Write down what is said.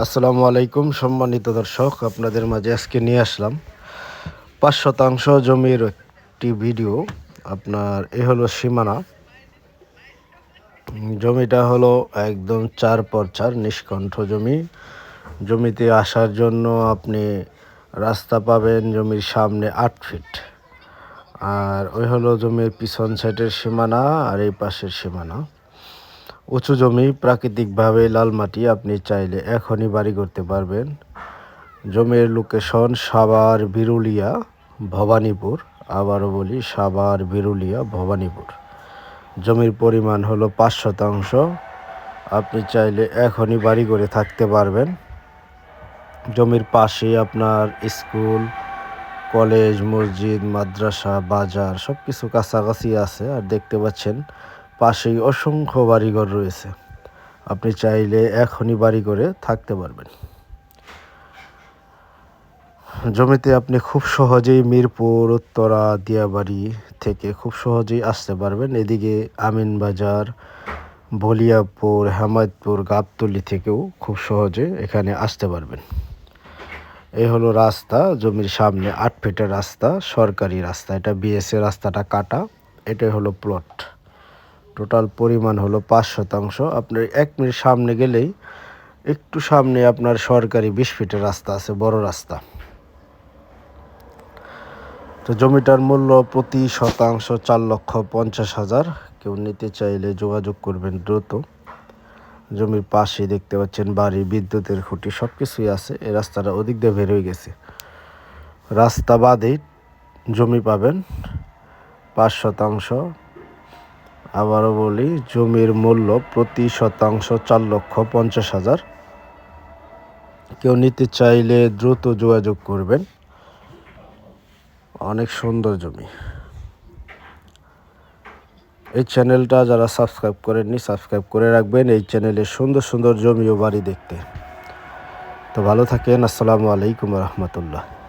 আসসালামু আলাইকুম, সম্মানিত দর্শক, আপনাদের মাঝে আজকে নিয়ে আসলাম পাঁচ শতাংশ জমির একটি ভিডিও। আপনার এ হলো সীমানা। জমিটা হলো একদম চার পর চার নিষ্কণ্ঠ জমি। জমিতে আসার জন্য আপনি রাস্তা পাবেন জমির সামনে আট ফিট। আর ওই হলো জমির পিছন সাইডের সীমানা আর এই পাশের সীমানা। উঁচু জমি, প্রাকৃতিকভাবে লাল মাটি আপনি চাইলে এখনই বাড়ি করতে পারবেন। জমির লোকেশন সাভার বিরুলিয়া ভবানীপুর। আবারও বলি, সাভার বিরুলিয়া ভবানীপুর। জমির পরিমাণ হলো পাঁচ শতাংশ। আপনি চাইলে এখনই বাড়ি করে থাকতে পারবেন। জমির পাশে আপনার স্কুল, কলেজ, মসজিদ, মাদ্রাসা, বাজার সব কিছু কাছাকাছি আছে। আর দেখতে পাচ্ছেন পাশেই অসংখ্য বাড়িঘর রয়েছে। আপনি চাইলে এখনই বাড়ি করে থাকতে পারবেন। জমিতে আপনি খুব সহজেই মিরপুর, উত্তরা, দিয়াবাড়ি থেকে খুব সহজেই আসতে পারবেন। এদিকে আমিনবাজার, বলিয়াপুর, হেমায়তপুর, গাবতলি থেকেও খুব সহজে এখানে আসতে পারবেন। এই হলো রাস্তা, জমির সামনে আট ফিটের রাস্তা, সরকারি রাস্তা। এটা বিএসএ রাস্তাটা কাটা, এটাই হলো প্লট টোটাল পরিমাণ হলো পাঁচ শতাংশ। আপনার এক মিনিট সামনে গেলেই একটু সামনে আপনার সরকারি বিশ ফিটের রাস্তা আছে, বড় রাস্তা। তো জমিটার মূল্য প্রতি শতাংশ চার লক্ষ পঞ্চাশ হাজার। কেউ নিতে চাইলে যোগাযোগ করবেন দ্রুত। জমির পাশে দেখতে পাচ্ছেন বাড়ি, বিদ্যুতের খুঁটি সব কিছুই আছে। এই রাস্তাটা ওদিক দিয়ে বের হয়ে গেছে। রাস্তা বাদেই জমি পাবেন। পাঁচ শতাংশ। আবারও বলি, জমির মূল্য প্রতি শতাংশ চার লক্ষ পঞ্চাশ হাজার। কেউ নিতে চাইলে দ্রুত যোগাযোগ করবেন। অনেক সুন্দর জমি। এই চ্যানেলটা যারা সাবস্ক্রাইব করেননি, সাবস্ক্রাইব করে রাখবেন। এই চ্যানেলে সুন্দর সুন্দর জমি ও বাড়ি দেখতে। তো ভালো থাকেন। আসসালামু আলাইকুম রহমতুল্লাহ।